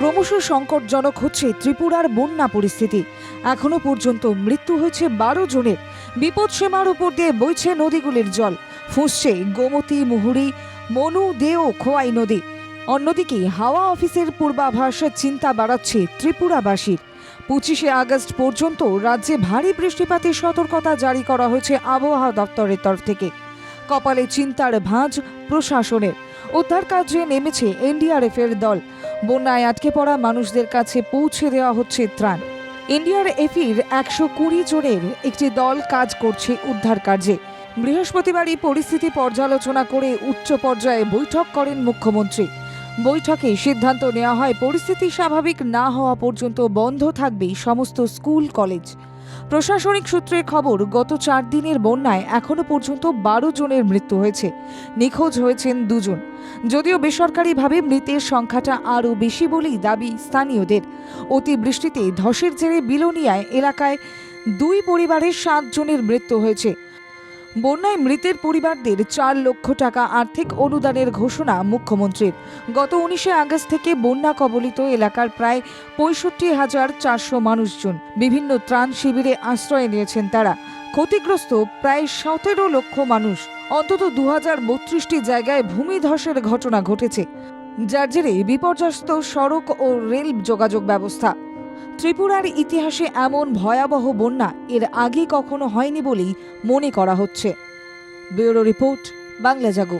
ক্রমশ সংকটজনক হচ্ছে ত্রিপুরার বন্যা পরিস্থিতি। এখনও পর্যন্ত মৃত্যু হয়েছে বারো জনের। বিপদ সীমার উপর দিয়ে বইছে নদীগুলির জল। ফুঁসছে গোমতী, মুহুরী, মনু, দেও, খোয়াই নদী। অন্যদিকে হাওয়া অফিসের পূর্বাভাস চিন্তা বাড়াচ্ছে ত্রিপুরাবাসীর। পঁচিশে আগস্ট পর্যন্ত রাজ্যে ভারী বৃষ্টিপাতের সতর্কতা জারি করা হয়েছে আবহাওয়া দপ্তরের তরফ থেকে। কপালে চিন্তার ভাঁজ প্রশাসনের। উদ্ধার কাজে নেমেছে এনডিআরএফের দল। বন্যায় আটকে পড়া মানুষদের কাছে পৌঁছে দেওয়া হচ্ছে ত্রাণ। এনডিআরএফের একশো কুড়ি জনের একটি দল কাজ করছে উদ্ধার কার্যে। বৃহস্পতিবারই পরিস্থিতি পর্যালোচনা করে উচ্চ পর্যায়ে বৈঠক করেন মুখ্যমন্ত্রী। বৈঠকে সিদ্ধান্ত নেওয়া হয়, পরিস্থিতি স্বাভাবিক না হওয়া পর্যন্ত বন্ধ থাকবে সমস্ত স্কুল, কলেজ। প্রশাসনিক সূত্রের খবর, গত চার দিনের বন্যায় এখনও পর্যন্ত বারো জনের মৃত্যু হয়েছে। নিখোঁজ হয়েছেন দুজন। যদিও বেসরকারিভাবে মৃতের সংখ্যাটা আরও বেশি বলেই দাবি স্থানীয়দের। অতিবৃষ্টিতে ধসের জেরে বিলোনিয়ায় এলাকায় দুই পরিবারের সাত জনের মৃত্যু হয়েছে। বন্যায় মৃতের পরিবারদের চার লক্ষ টাকা আর্থিক অনুদানের ঘোষণা মুখ্যমন্ত্রীর। গত উনিশে আগস্ট থেকে বন্যা কবলিত এলাকার প্রায় পঁয়ষট্টি হাজার চারশো মানুষজন বিভিন্ন ত্রাণ শিবিরে আশ্রয় নিয়েছেন তারা। ক্ষতিগ্রস্ত প্রায় সতেরো লক্ষ মানুষ। অন্তত দু হাজার বত্রিশটি জায়গায় ভূমিধসের ঘটনা ঘটেছে। যার জেরে বিপর্যস্ত সড়ক ও রেল যোগাযোগ ব্যবস্থা ত্রিপুরার ইতিহাসে এমন ভয়াবহ বন্যা এর আগে কখনো হয়নি বলেই মনে করা হচ্ছে। Bureau report, Bangla Jago.